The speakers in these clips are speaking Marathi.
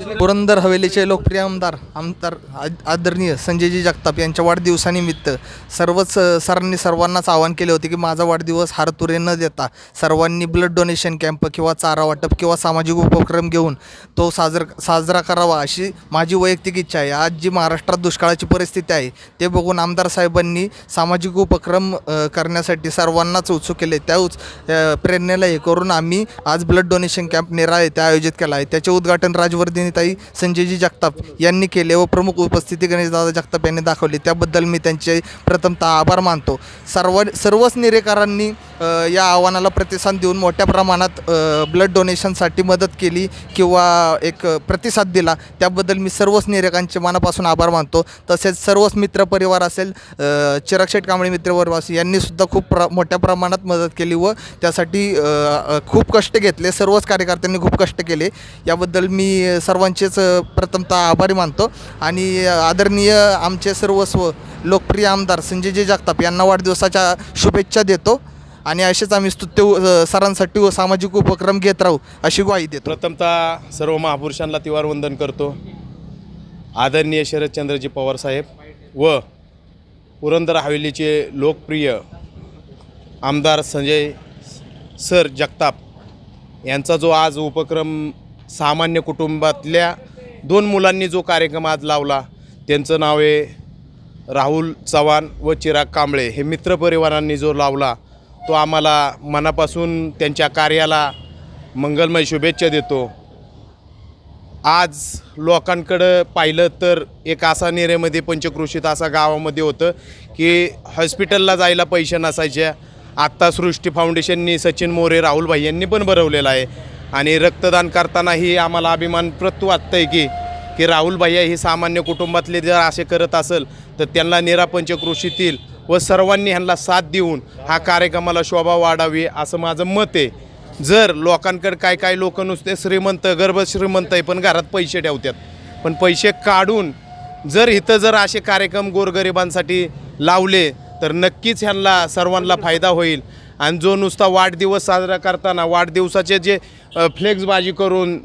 पुरंदर हवेलीचे लोकप्रिय आमदार आमदार आदरणीय संजयजी जगताप यांच्या वाढदिवसानिमित्त सर्वच सरांनी सर्वांनाच आवाहन केले होते की माझा वाढदिवस हारतुरे न देता सर्वांनी ब्लड डोनेशन कॅम्प किंवा चारा वाटप किंवा सामाजिक उपक्रम घेऊन तो साजर साजरा करावा अशी माझी वैयक्तिक इच्छा आहे. आज जी महाराष्ट्रात दुष्काळाची परिस्थिती आहे ते बघून आमदार साहेबांनी सामाजिक उपक्रम करण्यासाठी सर्वांनाच उत्सुक केले. त्या उच प्रेरणेला हे करून आम्ही आज ब्लड डोनेशन कॅम्प निराळे येथे आयोजित केला आहे. त्याचे उद्घाटन राजवर्धन राजवर्धिनीताई संजयजी जगताप यांनी केले व प्रमुख उपस्थिती गणेशदादा जगताप यांनी दाखवली. त्याबद्दल मी त्यांचे प्रथमतः आभार मानतो. सर्व सर्वच निरेकरांनी या आव्हानाला प्रतिसाद देऊन मोठ्या प्रमाणात ब्लड डोनेशनसाठी मदत केली किंवा एक प्रतिसाद दिला त्याबद्दल मी सर्वच निरेकांचे मनापासून आभार मानतो. तसेच सर्वच मित्रपरिवार असेल चिरक शेट कांबळे मित्रपरिवार यांनीसुद्धा खूप प्र मोठ्या प्रमाणात मदत केली व त्यासाठी खूप कष्ट घेतले सर्वच कार्यकर्त्यांनी खूप कष्ट केले. याबद्दल मी सर्वांचेच प्रथमतः आभारी मानतो. आणि आदरणीय आमचे सर्वस्व लोकप्रिय आमदार संजयजी जगताप यांना वाढदिवसाच्या शुभेच्छा देतो. आणि असेच आम्ही स्तुत्य सरांसाठी व सामाजिक उपक्रम घेत राहू अशी ग्वाही देतो. प्रथमतः सर्व महापुरुषांना तिवार वंदन करतो. आदरणीय शरदचंद्रजी पवार साहेब व पुरंदर हवेलीचे लोकप्रिय आमदार संजय सर जगताप यांचा जो आज उपक्रम सामान्य कुटुंबातल्या दोन मुलांनी जो कार्यक्रम आज लावला त्यांचं नाव आहे राहुल चव्हाण व चिराग कांबळे. हे मित्रपरिवारांनी जो लावला तो आम्हाला मनापासून त्यांच्या कार्याला मंगलमय शुभेच्छा देतो. आज लोकांकडं पाहिलं तर एक असा नेरेमध्ये पंचकृषीत असा गावामध्ये होतं की हॉस्पिटलला जायला पैसे नसायच्या आत्ता सृष्टी फाउंडेशननी सचिन मोरे राहुल भाई यांनी पण भरवलेलं आहे. आणि रक्तदान करतानाही आम्हाला अभिमान प्रत वाटतं आहे की की राहुल भैया ही सामान्य कुटुंबातले जर असे करत असेल तर त्यांना निरापंचकृषीतील व सर्वांनी ह्यांना साथ देऊन हा कार्यक्रमाला शोभा वाढावी असं माझं मत आहे. जर लोकांकडे काय काय लोक नुसते श्रीमंत गर्भ श्रीमंत आहे पण घरात पैसे ठेवतात. पण पैसे काढून जर इथं जर असे कार्यक्रम गोरगरिबांसाठी लावले तर नक्कीच ह्यांना सर्वांना फायदा होईल. आणि जो नुसता वाढदिवस साजरा करताना वाढदिवसाचे जे फ्लेक्सबाजी करून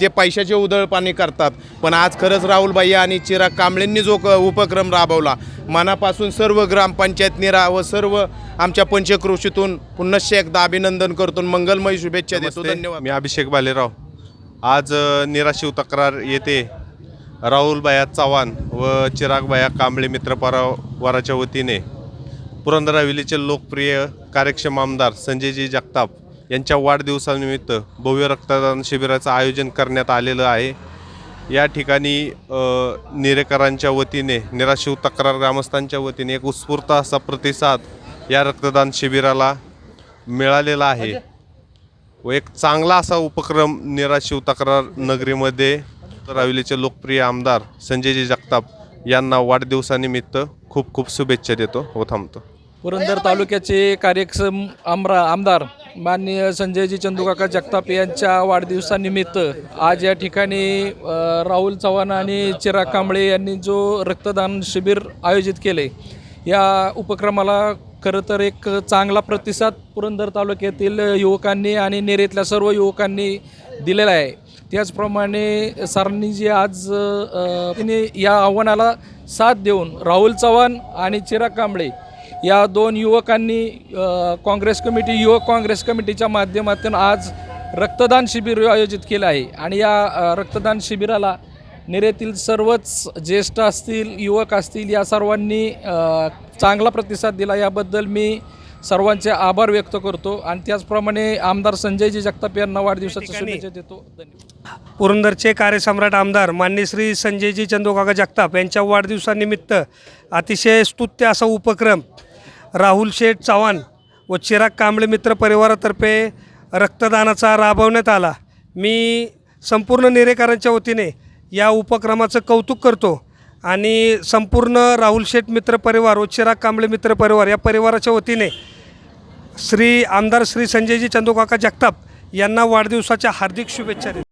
ते पैशाचे उधळपाणी करतात. पण आज खरंच राहुलबाई आणि चिराग कांबळेंनी जो उपक्रम राबवला. मनापासून सर्व ग्रामपंचायत निरा व सर्व आमच्या पंचक्रोशीतून पुनश्च एकदा अभिनंदन करतो मंगलमय शुभेच्छा देतो. धन्यवाद. मी अभिषेक बालेराव आज निराशिव तक्रार येथे राहुलबाया चव्हाण व चिरागबाया कांबळे मित्रपरावाराच्या वतीने. पुरंदराविलीचे लोकप्रिय कार्यक्षम आमदार संजयजी जगताप यांच्या वाढदिवसानिमित्त भव्य रक्तदान शिबिराचं आयोजन करण्यात आलेलं आहे. या ठिकाणी निरेकरांच्या वतीने निराशिव तक्रार ग्रामस्थांच्या वतीने एक उत्स्फूर्त असा प्रतिसाद या रक्तदान शिबिराला मिळालेला आहे. व एक चांगला असा उपक्रम निराशिव तक्रार नगरीमध्ये राविलीचे लोकप्रिय आमदार संजयजी जगताप यांना वाढदिवसानिमित्त खूप खूप शुभेच्छा देतो. व थांबतो. पुरंदर तालुक्याचे कार्यक्षम आमरा आमदार माननीय संजयजी चंदूकाका जगताप यांच्या वाढदिवसानिमित्त आज या ठिकाणी राहुल चव्हाण आणि चिराग कांबळे यांनी जो रक्तदान शिबिर आयोजित केले या उपक्रमाला खरं तर एक चांगला प्रतिसाद पुरंदर तालुक्यातील युवकांनी आणि नेरेतल्या सर्व युवकांनी दिलेला आहे. त्याचप्रमाणे सरांनी जे आज तिने या आव्हानाला साथ देऊन राहुल चव्हाण आणि चिराग कांबळे या दोन युवकांनी काँग्रेस कमिटी युवक काँग्रेस कमिटीच्या माध्यमातून आज रक्तदान शिबिर आयोजित केलं आहे. आणि या रक्तदान शिबिराला नेरेतील सर्वच ज्येष्ठ असतील युवक असतील या सर्वांनी चांगला प्रतिसाद दिला. याबद्दल मी सर्वांचे आभार व्यक्त करतो आणि त्याचप्रमाणे आमदार संजयजी जगताप यांना वाढदिवसाच्या शुभेच्छा देतो. धन्यवाद. पुरंदरचे कार्यसम्राट आमदार मान्य श्री संजयजी चंदोकाका जगताप यांच्या वाढदिवसानिमित्त अतिशय स्तुत्य असा उपक्रम राहुल शेठ चव्हाण व चिराग कांबळे मित्र परिवारातर्फे रक्तदानाचा राबवण्यात आला. मी संपूर्ण नेरेकरांच्या वतीने या उपक्रमाचं कौतुक करतो आणि संपूर्ण राहुल शेठ मित्र परिवार व चिराग कांबळे मित्र परिवार या परिवाराच्या वतीने श्री आमदार श्री संजयजी चंदूकाका जगताप यांना वाढदिवसाच्या हार्दिक शुभेच्छा देतो.